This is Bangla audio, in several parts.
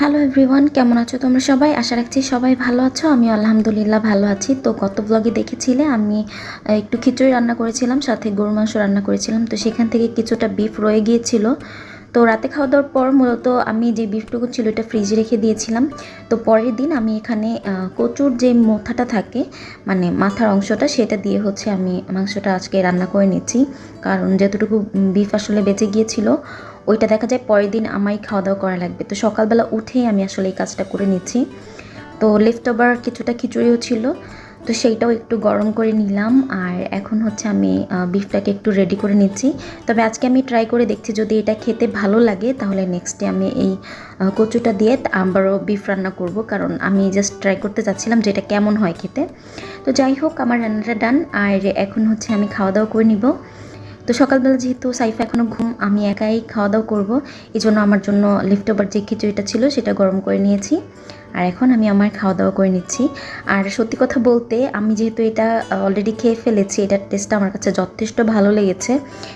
হ্যালো এভরিওয়ান কেমন আছো তোমরা সবাই? আশা রাখছি সবাই ভালো আছো। আমি আলহামদুলিল্লাহ ভালো আছি। তো গত ব্লগে দেখেছিলে, আমি একটু খিচুড়ি রান্না করেছিলাম, সাথে গরু মাংস রান্না করেছিলাম। তো সেখান থেকে কিছুটা বিফ রয়ে গিয়েছিল। তো রাতে খাওয়া দাওয়ার পর মূলত আমি যে বিফটুকু ছিল, এটা ফ্রিজে রেখে দিয়েছিলাম। তো পরের দিন আমি এখানে কচুর যে মাথাটা থাকে মানে মাথার অংশটা, সেটা দিয়ে হচ্ছে আমি মাংসটা আজকে রান্না করে নিচ্ছি। কারণ যতটুকু বিফ আসলে বেঁচে গিয়েছিল ওইটা দেখা যায় পরের দিন আমায় খাওয়া দাওয়া করা লাগবে। তো সকালবেলা উঠেই আমি আসলে এই কাজটা করে নিচ্ছি। তো লেফট ওভার কিছুটা খিচুড়িও ছিল। তো সেইটাও একটু গরম করে নিলাম আর এখন হচ্ছে আমি বিফটাকে একটু রেডি করে নিচ্ছি। তবে আজকে আমি ট্রাই করে দেখছি যদি এটা খেতে ভালো লাগে তাহলে নেক্সট ডে আমি এই কচুটা দিয়ে আবারও বিফ রান্না করব। কারণ আমি জাস্ট ট্রাই করতে চাচ্ছিলাম যে এটা কেমন হয় খেতে। তো যাই হোক, আমার রান্নাটা ডান আর এখন হচ্ছে আমি খাওয়া দাওয়া করে নিব। তো সকালবেলা যেহেতু সাইফা এখনও ঘুম, আমি একাই খাওয়া দাওয়া করব। এই জন্য আমার জন্য লিফট ওভার যে খিচুড়িটা ছিল সেটা গরম করে নিয়েছি। আর এখন আমি আমার খাওয়া দাওয়া করে নিচ্ছি। আর সত্যি কথা বলতে, আমি যেহেতু এটা অলরেডি খেয়ে ফেলেছি, এটার টেস্টটা আমার কাছে যথেষ্ট ভালো লেগেছে।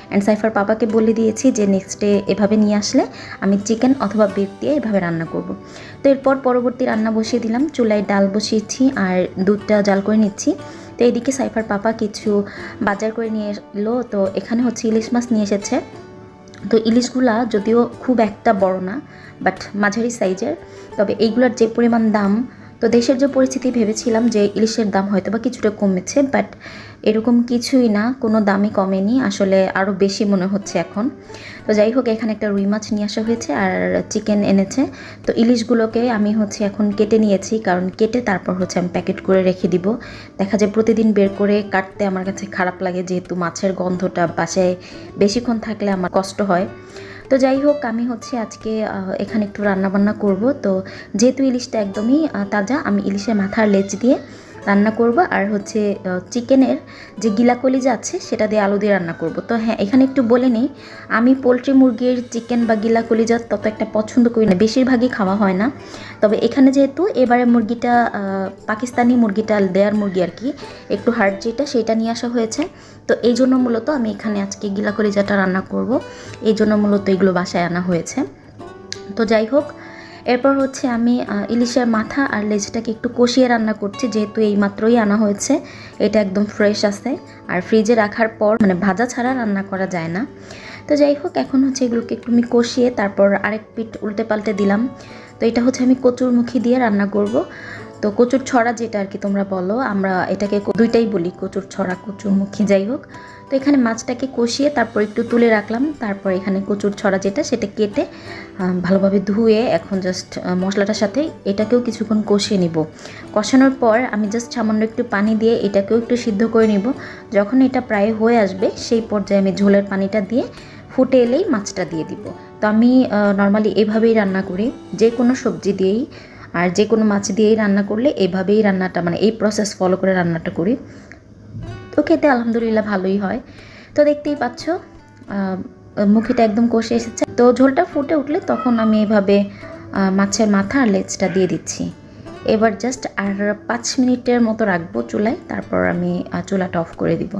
অ্যান্ড সাইফার পাপাকে বলে দিয়েছি যে নেক্সট ডে এভাবে নিয়ে আসলে আমি চিকেন অথবা বিফ দিয়ে এভাবে রান্না করব। তো এরপর পরবর্তী রান্না বসিয়ে দিলাম। চুলায় ডাল বসিয়েছি আর দুধটা জাল করে নিচ্ছি। তো এদিকে সাইফার পাপা কিছু বাজার করে নিয়ে এলো, তো এখানে হচ্ছে ইলিশ মাছ নিয়ে এসেছে। তো ইলিশগুলা যদিও খুব একটা বড় না বাট মাঝারি সাইজের তবে এইগুলার যে পরিমাণ দাম তো দেশের যে পরিস্থিতি ভেবেছিলাম যে ইলিশের দাম হয়তো বা কিছুটা কমেছে বাট এরকম কিছুই না, কোনো দামই কমেনি, আসলে আরও বেশি মনে হচ্ছে এখন। তো যাই হোক, এখানে একটা রুই মাছ নিয়ে আসা হয়েছে আর চিকেন এনেছে। তো ইলিশগুলোকে আমি হচ্ছে এখন কেটে নিয়েছি, কারণ কেটে তারপর হচ্ছে আমি প্যাকেট করে রেখে দিব। দেখা যায় প্রতিদিন বের করে কাটতে আমার কাছে খারাপ লাগে, যেহেতু মাছের গন্ধটা বাসায় বেশিক্ষণ থাকলে আমার কষ্ট হয়। তো যাই হোক, আমি হচ্ছে আজকে এখানে একটু রান্নাবান্না করব। তো যেহেতু ইলিশটা একদমই তাজা, আমি ইলিশের মাথার লেজ দিয়ে রান্না করব। আর হচ্ছে চিকেনের যে গিলা কলিজা আছে, সেটা দিয়ে আলু দিয়ে রান্না করব। তো হ্যাঁ এখানে একটু বলে নিই, আমি পোলট্রি মুরগির চিকেন বা গিলা কলিজা তত একটা পছন্দ করি না, বেশিরভাগই খাওয়া হয় না। তবে এখানে যেহেতু এবারে মুরগিটা পাকিস্তানি মুরগিটা, দেয়ার মুরগি আর কি, একটু হার্ড যেটা, সেটা নিয়ে আসা হয়েছে। তো এই জন্য মূলত আমি এখানে আজকে গিলা কলিজাটা রান্না করব। এই জন্য মূলত এগুলো বাসায় আনা হয়েছে। তো যাই হোক এরপর হচ্ছে আমি ইলিশের মাথা আর লেজটাকে একটু কষিয়ে রান্না করছি, যেহেতু এই মাত্রই আনা হয়েছে। এটা একদম ফ্রেশ আছে। আর ফ্রিজে রাখার পর মানে ভাজা ছাড়া রান্না করা যায় না। তো যাই হোক, এখন হচ্ছে এগুলোকে একটু আমি কষিয়ে তারপর আরেক পিঠ উল্টে পাল্টে দিলাম। তো এটা হচ্ছে আমি কচুর মুখি দিয়ে রান্না করব। তো কচুর ছড়া যেটা আর কি তোমরা বলো, আমরা এটাকে দুইটাই বলি, কচুর ছড়া, কচুর মুখী, যাই হোক। তো এখানে মাছটাকে কষিয়ে তারপর একটু তুলে রাখলাম। তারপর এখানে কচুর ছড়া যেটা, সেটা কেটে ভালোভাবে ধুয়ে এখন জাস্ট মশলাটার সাথে এটাকেও কিছুক্ষণ কষিয়ে নিব। কষানোর পর আমি জাস্ট সামান্য একটু পানি দিয়ে এটাকেও একটু সিদ্ধ করে নিব। যখন এটা প্রায় হয়ে আসবে, সেই পর্যায়ে আমি ঝোলের পানিটা দিয়ে ফুটে এলেই মাছটা দিয়ে দিব। তো আমি নর্মালি এভাবেই রান্না করি। যে কোনো সবজি দিয়েই আর যে কোনো মাছ দিয়েই রান্না করলে এভাবেই রান্নাটা মানে এই প্রসেস ফলো করে রান্নাটা করি। তো খেতে আলহামদুলিল্লাহ ভালোই হয়। তো দেখতেই পাচ্ছ মুখিটা একদম কষে এসেছে। তো ঝোলটা ফুটে উঠলে তখন আমি এভাবে মাছের মাথা আর লেজটা দিয়ে দিচ্ছি। এবার জাস্ট আর পাঁচ মিনিটের মতো রাখব চুলায়, তারপর আমি চুলাটা অফ করে দিব।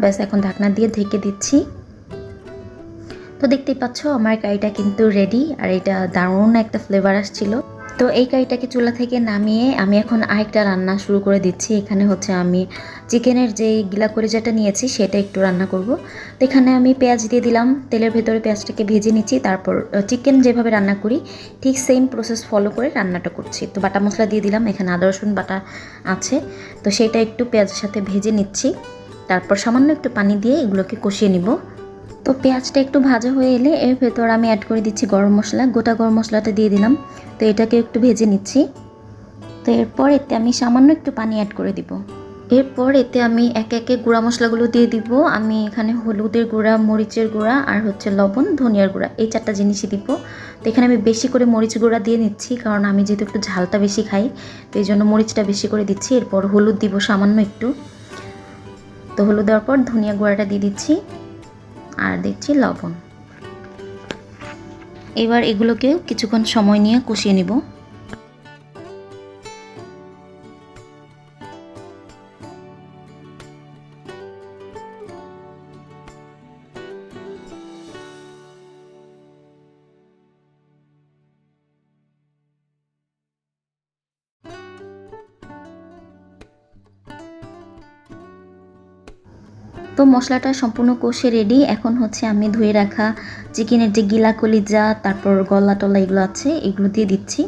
ব্যাস, এখন ঢাকনা দিয়ে ঢেকে দিচ্ছি। তো দেখতেই পাচ্ছ, আমার কারিটা কিন্তু রেডি আর এটা দারুণ একটা ফ্লেভার আসছিল। তো এই কারিটাকে চুলা থেকে নামিয়ে আমি এখন আরেকটা রান্না শুরু করে দিচ্ছি। এখানে হচ্ছে আমি চিকেনের যে গিলা করিজাটা নিয়েছি, সেটা একটু রান্না করব। তো এখানে আমি পেঁয়াজ দিয়ে দিলাম। তেলের ভেতরে পেঁয়াজটাকে ভেজে নিচ্ছি, তারপর চিকেন যেভাবে রান্না করি, ঠিক সেম প্রসেস ফলো করে রান্নাটা করছি। তো বাটা মশলা দিয়ে দিলাম, এখানে আদা, রসুন বাটা আছে। তো সেটা একটু পেঁয়াজের সাথে ভেজে নিচ্ছি। তারপর সামান্য একটু পানি দিয়ে এগুলোকে কষিয়ে নিব। তো পেঁয়াজটা একটু ভাজা হয়ে এলে এর ভেতর আমি অ্যাড করে দিচ্ছি গরম মশলা, গোটা গরম মশলাটা দিয়ে দিলাম। তো এটাকে একটু ভেজে নিচ্ছি। তো এরপর এতে আমি সামান্য একটু পানি অ্যাড করে দিব। এরপর এতে আমি একে একে গুঁড়া মশলাগুলো দিয়ে দিব। আমি এখানে হলুদের গুঁড়া, মরিচের গুঁড়া আর হচ্ছে লবণ, ধনিয়ার গুঁড়া এই চারটা জিনিসই দিব। তো এখানে আমি বেশি করে মরিচ গুঁড়া দিয়ে নিচ্ছি কারণ আমি যেহেতু একটু ঝালটা বেশি খাই, তো এই জন্য মরিচটা বেশি করে দিচ্ছি। এরপর হলুদ দিব সামান্য একটু। তো হলুদ দেওয়ার পর ধনিয়া গুঁড়াটা দিয়ে দিচ্ছি। আর দিচ্ছি লবণ। এবার এগুলোকে কিছুক্ষণ সময় নিয়ে কষিয়ে নিব। তো মশলাটা সম্পূর্ণ কষে রেডি এখন হচ্ছে আমি ধুয়ে রাখা চিকেনের যে গিলা কলিজা তারপর গলা টলা এগুলো আছে, এগুলো দিয়ে দিচ্ছি।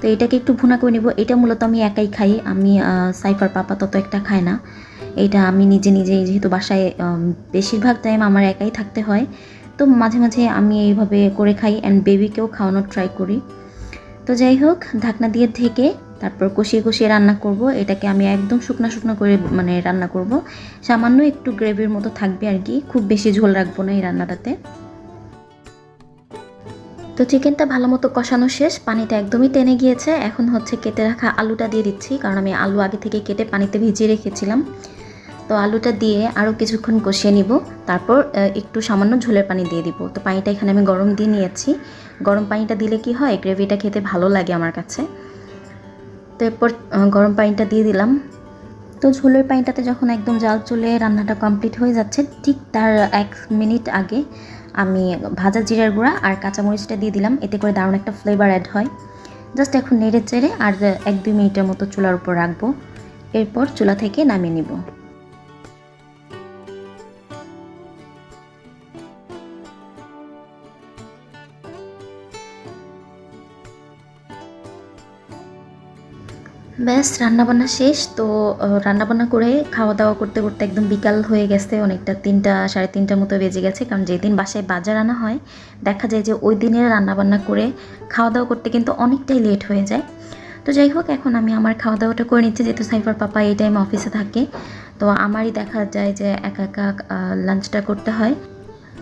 তো এটাকে একটু ভুনা করে নেব। এটা মূলত আমি একাই খাই। আমি সাইফার পাপা তত একটা খায় না। এটা আমি নিজে নিজে, যেহেতু বাসায় বেশিরভাগ টাইম আমার একাই থাকতে হয়। তো মাঝে মাঝে আমি এইভাবে করে খাই। অ্যান্ড বেবিকেও খাওয়ানোর ট্রাই করি। তো যাই হোক, ঢাকনা দিয়ে থেকে তারপর কষিয়ে কষিয়ে রান্না করব। এটাকে আমি একদম শুকনো শুকনো করে মানে রান্না করব। সামান্য একটু গ্রেভির মতো থাকবে আর কি। খুব বেশি ঝোল রাখব না এই রান্নাটাতে। তো চিকেনটা ভালো মতো কষানো শেষ। পানিটা একদমই টেনে গিয়েছে। এখন হচ্ছে কেটে রাখা আলুটা দিয়ে দিচ্ছি। কারণ আমি আলু আগে থেকে কেটে পানিতে ভিজিয়ে রেখেছিলাম। তো আলুটা দিয়ে আরও কিছুক্ষণ কষিয়ে নিব। তারপর একটু সামান্য ঝোলের পানি দিয়ে দিব। তো পানিটা এখানে আমি গরম দিয়ে নিয়েছি। গরম পানিটা দিলে কি হয়? গ্রেভিটা খেতে ভালো লাগে আমার কাছে। তো এরপর গরম পানিটা দিয়ে দিলাম। তো ঝোলের পানিটাতে যখন একদম জাল চলে রান্নাটা কমপ্লিট হয়ে যাচ্ছে, ঠিক তার এক মিনিট আগে আমি ভাজা জিরার গুঁড়া আর কাঁচামরিচটা দিয়ে দিলাম। এতে করে দারুণ একটা ফ্লেভার অ্যাড হয়। জাস্ট এখন নেড়ে চেড়ে আর এক দুই মিনিটের মতো চুলার উপর রাখব। এরপর চুলা থেকে নামিয়ে নিব। ব্যাস, রান্নাবান্না শেষ, তো রান্নাবান্না করে খাওয়া দাওয়া করতে করতে একদম বিকাল হয়ে গেছে, অনেকটা তিনটা, সাড়ে তিনটার মতো বেজে গেছে। কারণ যেদিন বাসায় বাজার আনা হয়, দেখা যায় যে ওই দিনের রান্নাবান্না করে খাওয়া দাওয়া করতে কিন্তু অনেকটাই লেট হয়ে যায়। তো যাই হোক, এখন আমি আমার খাওয়া দাওয়াটা করে নিচ্ছি, যেহেতু সাইফার পাপা এই টাইম অফিসে থাকে। তো আমারই দেখা যায় যে একা একা লাঞ্চটা করতে হয়।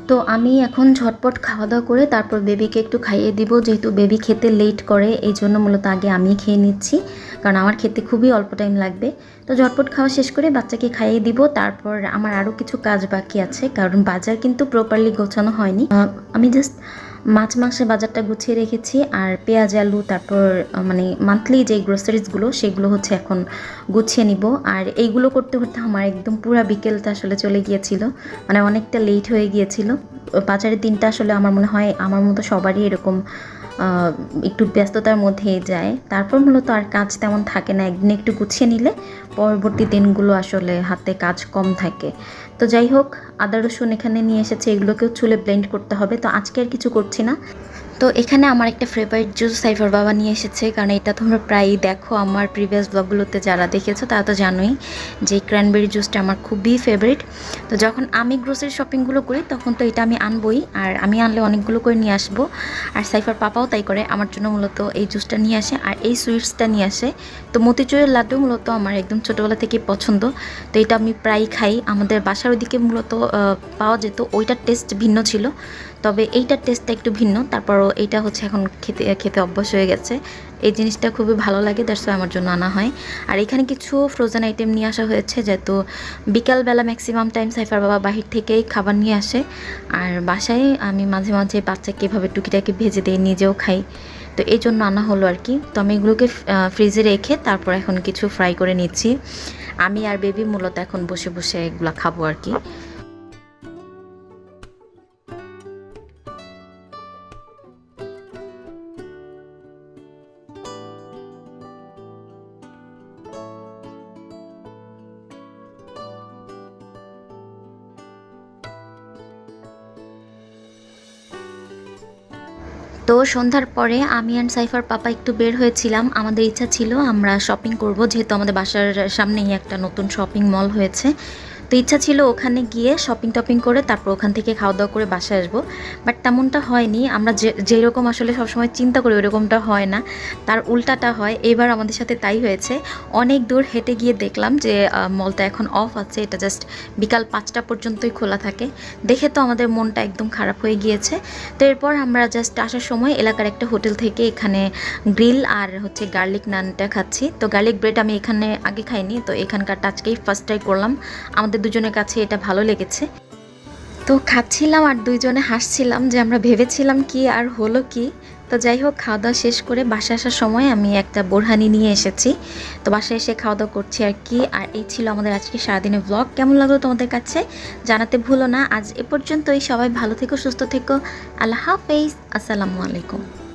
তো আমি এখন ঝটপট খাওয়া দাওয়া করে তারপর বেবিকে একটু খাইয়ে দিব। যেহেতু বেবি খেতে লেট করে এই জন্য মূলত আগে আমি খেয়ে নিচ্ছি। কারণ আমার খেতে খুবই অল্প টাইম লাগবে। তো ঝটপট খাওয়া শেষ করে বাচ্চাকে খাইয়ে দিব। তারপর আমার আরও কিছু কাজ বাকি আছে। কারণ বাজার কিন্তু প্রপারলি গোছানো হয়নি। আমি জাস্ট মাছ মাংসের বাজারটা গুছিয়ে রেখেছি আর পেঁয়াজ, আলু, তারপর মানে মান্থলি যে গ্রোসারিজগুলো সেগুলো হচ্ছে এখন গুছিয়ে নিব। আর এইগুলো করতে করতে আমার একদম পুরা বিকেলটা আসলে চলে গিয়েছিল। মানে অনেকটা লেট হয়ে গিয়েছিল। বাজারের দিনটা আসলে আমার মনে হয় আমার মতো সবারই এরকম একটু ব্যস্ততার মধ্যে যায়। তারপর মূলত আর কাজ তেমন থাকে না, একদিন একটু গুছিয়ে নিলে পরবর্তী দিনগুলো আসলে হাতে কাজ কম থাকে। তো যাই হোক, আদা রসুন এখানে নিয়ে এসেছে, এগুলোকেও চুলে ব্লেন্ড করতে হবে। তো আজকে আর কিছু করছি না। তো এখানে আমার একটা ফেভারিট জুস সাইফার বাবা নিয়ে এসেছে, কারণ এটা তোমরা প্রায়ই দেখো আমার প্রিভিয়াস ব্লগগুলোতে যারা দেখেছ তারা তো জানোই যে ক্র্যানবেরি জুসটা আমার খুবই ফেভারিট তো যখন আমি গ্রোসারি শপিংগুলো করি, তখন তো এটা আমি আনবই, আর আমি আনলে অনেকগুলো করে নিয়ে আসব। আর সাইফার পাপাও তাই করে, আমার জন্য মূলত এই জুসটা নিয়ে আসে, আর এই সুইটসটা নিয়ে আসে। তো মতিচুরের লাড্ডু মূলত আমার একদম ছোটোবেলা থেকেই পছন্দ, তো এটা আমি প্রায় খাই। আমাদের বাসার ওদিকে মূলত পাওয়া যেত, ওইটার টেস্ট ভিন্ন ছিল। তবে এইটার টেস্টটা একটু ভিন্ন। তারপরও এইটা হচ্ছে এখন খেতে খেতে অভ্যাস হয়ে গেছে। এই জিনিসটা খুবই ভালো লাগে দ্যাটস আমার জন্য আনা হয়। আর এখানে কিছু ফ্রোজেন আইটেম নিয়ে আসা হয়েছে, যেহেতু বিকালবেলা ম্যাক্সিমাম টাইম সাইফার বাবা বাহির থেকেই খাবার নিয়ে আসে। আর বাসায় আমি মাঝে মাঝে বাচ্চাকে এভাবে টুকিটাকি ভেজে দিই নিজেও খাই। তো এই জন্য আনা হলো আর কি। তো আমি এগুলোকে ফ্রিজে রেখে তারপর এখন কিছু ফ্রাই করে নিচ্ছি। আমি আর বেবি মূলত এখন বসে বসে এগুলো খাব আর কি। তো সন্ধ্যার পরে আমি অ্যান্ড সাইফার পাপা একটু বের হয়েছিলাম। আমাদের ইচ্ছা ছিল আমরা শপিং করব, যেহেতু আমাদের বাসার সামনেই একটা নতুন শপিং মল হয়েছে। তো ইচ্ছা ছিল ওখানে গিয়ে শপিং টপিং করে তারপর ওখান থেকে খাওয়া দাওয়া করে বাসায় আসব। বাট তেমনটা হয়নি। আমরা যে, যেরকম আসলে সবসময় চিন্তা করি ওরকমটা হয় না। তার উল্টাটা হয়। এবার আমাদের সাথে তাই হয়েছে। অনেক দূর হেঁটে গিয়ে দেখলাম যে মলটা এখন অফ আছে। এটা জাস্ট বিকাল পাঁচটা পর্যন্তই খোলা থাকে। দেখে তো আমাদের মনটা একদম খারাপ হয়ে গিয়েছে। তো এরপর আমরা জাস্ট আসার সময় এলাকার একটা হোটেল থেকে এখানে গ্রিল আর হচ্ছে গার্লিক নানটা খাচ্ছি। তো গার্লিক ব্রেড আমি এখানে আগে খাইনি। তো এখানকার টাচকেই ফার্স্ট ট্রাই করলাম। আমাদের দুজনের কাছে এটা ভালো লেগেছে। তো খাচ্ছিলাম আর দুইজনে হাসছিলাম যে আমরা ভেবেছিলাম কি আর হলো কি। তো যাই হোক, খাওয়া দাওয়া শেষ করে বাসা আসার সময় আমি একটা বোরহানি নিয়ে এসেছি। তো বাসায় এসে খাওয়া দাওয়া করছি আর কি। আর এই ছিল আমাদের আজকে সারাদিনের ব্লগ কেমন লাগল তোমাদের কাছে? জানাতে ভুলো না। আজ এ পর্যন্তই। সবাই ভালো থেকো, সুস্থ থেকো। আল্লাহ হাফেজ। আসসালামু আলাইকুম।